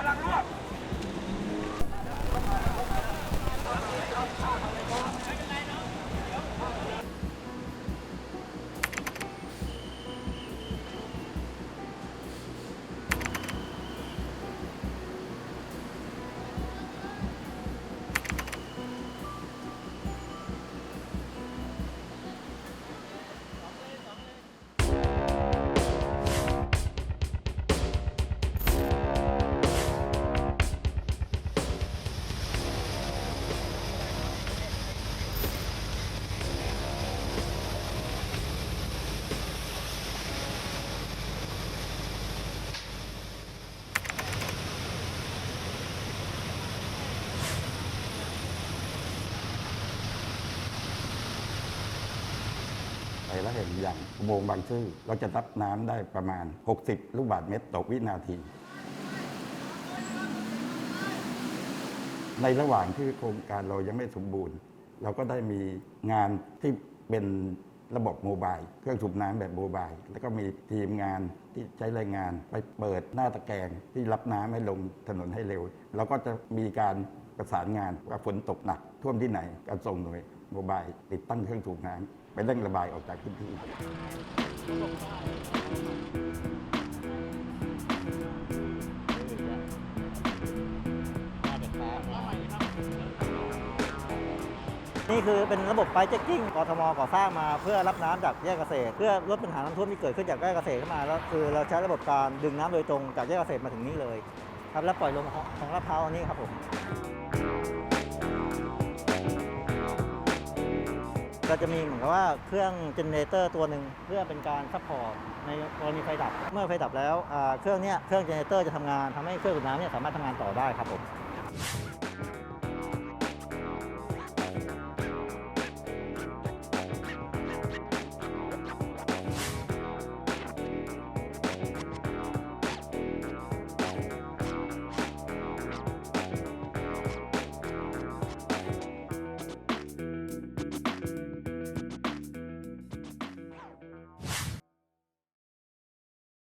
พลังรอด ไปแล้วเห็นอย่างอุโมงค์บางซื่อเราจะรับน้ำได้ประมาณ 60 ลูกบาศก์เมตรต่อวินาที ในระหว่างที่โครงการเรายังไม่สมบูรณ์ เราก็ได้มีงานที่เป็นระบบโมบาย เครื่องสูบน้ำแบบโมบาย แล้วก็มีทีมงานที่ใช้แรงงานไปเปิดหน้าตะแกรงที่รับน้ำให้ลงถนนให้เร็วเราก็จะมีการ ประสานงานว่าฝนตกหนักท่วมที่ไหนการส่งหน่วยโมบายติดตั้งเครื่องสูบน้ำไปเร่งระบายออกจากพื้นที่ นี่คือเป็นระบบไฟเจ็คกิ้งกทมก่อสร้างมาเพื่อรับน้ำจากแยกเกษตร เพื่อลดปัญหาน้ำท่วมที่เกิดขึ้นจากแยกเกษตรเข้ามาแล้วคือเราใช้ระบบการดึงน้ำโดยตรงจากแยกเกษตรมาถึงนี่เลย ครับแล้วปล่อยลงของของลาดพร้าวอันนี้ครับผม ก็จะมีเหมือนกับว่าเครื่องเจเนเรเตอร์ตัวหนึ่งเพื่อเป็นการซัพพอร์ตในกรณีไฟดับ เมื่อไฟดับแล้วเครื่องนี้เครื่องเจเนเรเตอร์จะทำงานทำให้เครื่องสูบน้ำเนี่ยสามารถทำงานต่อได้ครับผม